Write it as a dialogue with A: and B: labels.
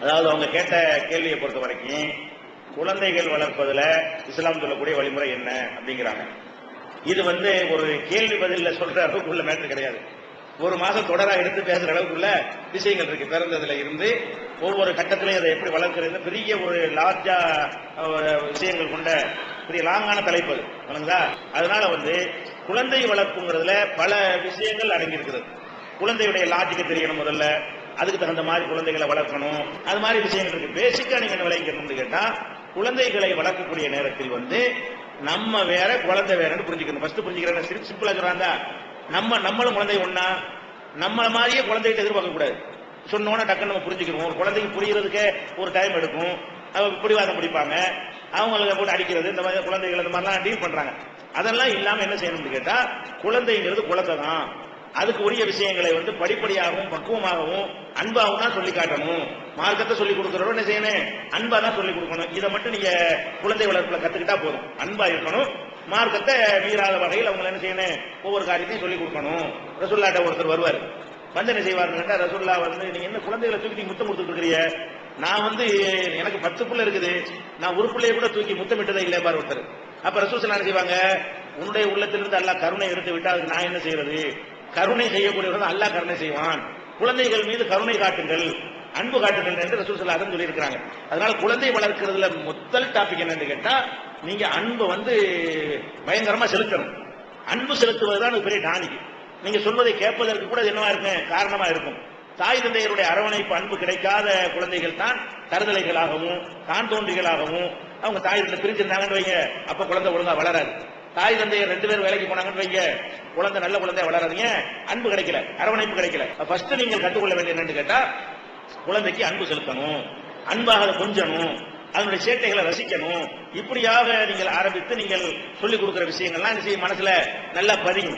A: அதாவது அவங்க கேட்ட கேள்வியை பொறுத்த வரைக்கும் குழந்தைகள் வளர்ப்பதில் இஸ்லாம் சொல்லக்கூடிய வழிமுறை என்ன அப்படிங்கிறாங்க. இது வந்து ஒரு கேள்வி பதில்ல சொல்ற அளவுக்கு உள்ள மேட்டர் கிடையாது. ஒரு மாதம் தொடராக எடுத்து பேசுற அளவுக்குள்ள விஷயங்கள் இருக்கு. பிறந்ததுல இருந்து ஒவ்வொரு கட்டத்திலையும் அதை எப்படி வளர்க்கிறது? பெரிய ஒரு லார்ஜா விஷயங்கள் கொண்ட பெரிய லாங்கான தலைப்பு அது. வணங்குதா? அதனால வந்து குழந்தை வளர்ப்புங்கிறதுல பல விஷயங்கள் அடங்கியிருக்கிறது. குழந்தையுடைய லாஜிக்கு தெரியணும் முதல்ல. அதுக்கு தகுந்த மாதிரி குழந்தைகளை வளர்க்கணும். அது மாதிரி விஷயங்கள் இருக்கு. பேசிக்கா நீங்க என்ன விளைவிக்கணும்னு கேட்டா குழந்தைகளை வளர்க்கக்கூடிய நேரத்தில் வந்து நம்ம வேற குழந்தை வேறன்னு புரிஞ்சுக்கணும். ஃபர்ஸ்ட் புரிஞ்சுக்கிறேன் சிம்பிளா சொல்றாங்க. நம்ம நம்மளும் குழந்தை ஒன்னா நம்மள மாதிரியே குழந்தைகிட்ட எதிர்பார்க்க கூடாது. சொன்னோன்னா டக்குன்னு நம்ம புரிஞ்சுக்கணும். ஒரு குழந்தைக்கு புரியறதுக்கே ஒரு டைம் எடுக்கும். அவங்க பிடிவாதம் பிடிப்பாங்க. அவங்கள போட்டு அடிக்கிறது இந்த மாதிரி குழந்தைகள் இந்த மாதிரிலாம் டீல் பண்றாங்க. அதெல்லாம் இல்லாம என்ன செய்யணும்னு கேட்டா குழந்தைங்கிறது குழந்தை தான் அதுக்கு உரிய விஷயங்களை வந்து படிப்படியாகவும் பக்குவமாகவும் அன்பாகவும் தான் சொல்லி காட்டணும். மார்க்கத்தை சொல்லி கொடுக்கறோம் என்ன செய்யணும்? அன்பா தான் சொல்லி கொடுக்கணும். இதை மட்டும் நீங்க குழந்தை வளர்ப்புல கத்துக்கிட்டா போதும். அன்பா இருக்கணும். மார்க்கத்தை மீறாத வகையில் அவங்க என்ன செய்யணும்? ஒவ்வொரு காரியத்தையும் சொல்லி கொடுக்கணும். ரசுல்லாட்ட ஒருத்தர் வருவார். வந்து என்ன செய்வாருன்னு ரசுல்லா வந்து நீங்க என்ன குழந்தைகளை தூக்கி நீங்க முத்தம் கொடுத்துட்டு இருக்கிறீங்க நான் வந்து எனக்கு பத்து புள்ள இருக்குது. நான் ஒரு பிள்ளைய கூட தூக்கி முத்தமிட்டதே இல்லை பார் ஒருத்தர். அப்ப ரசூசல் என்ன செய்வாங்க? உன்னுடைய உள்ளத்திலிருந்து எல்லா கருணை எடுத்து விட்டா அதுக்கு நான் என்ன செய்யறது கருணை செய்யக்கூடியவர்கள் அல்லாஹ் கருணை செய்வான். குழந்தைகள் மீது கருணை காட்டுங்கள் அன்பு காட்டுங்கள் என்று ரசூல் சல்லாஹம் சொல்லியிருக்கிறாங்க. அதனால குழந்தை வளர்க்கறதுல முதல் டாபிக் என்னன்னு கேட்டா நீங்க அன்பு வந்து பயங்கரமா செலுத்தணும். அன்பு செலுத்துவது தான் பெரிய டானிக்கு நீங்க சொல்வதை கேட்பதற்கு கூட என்னவா இருக்கும்? காரணமா இருக்கும். தாய் தந்தையருடைய அரவணைப்பு அன்பு கிடைக்காத குழந்தைகள் தான் தருதலைகளாகவும் தான் தோன்றிகளாகவும் அவங்க தாய் தந்தை பிரிஞ்சிருந்தாங்கன்னு வைங்க. அப்ப குழந்தை ஒழுங்கா வளராது. தாய் தந்தையர் ரெண்டு பேரும் வேலைக்கு போனாங்கன்னு வைங்க. குழந்தை நல்ல குழந்தை வளராதீங்க. அன்பு கிடைக்கல அரவணைப்பு கிடைக்கல. ஃபர்ஸ்ட் நீங்கள் கற்றுக்கொள்ள வேண்டிய என்னன்னு கேட்டா குழந்தைக்கு அன்பு செலுத்தணும். அன்பாக அதை கொஞ்சணும். அதனுடைய சேட்டைகளை ரசிக்கணும். இப்படியாக நீங்கள் ஆரம்பித்து நீங்கள் சொல்லிக் கொடுக்குற விஷயங்கள்லாம் என்ன செய்யும் மனசுல? நல்லா பதியும்.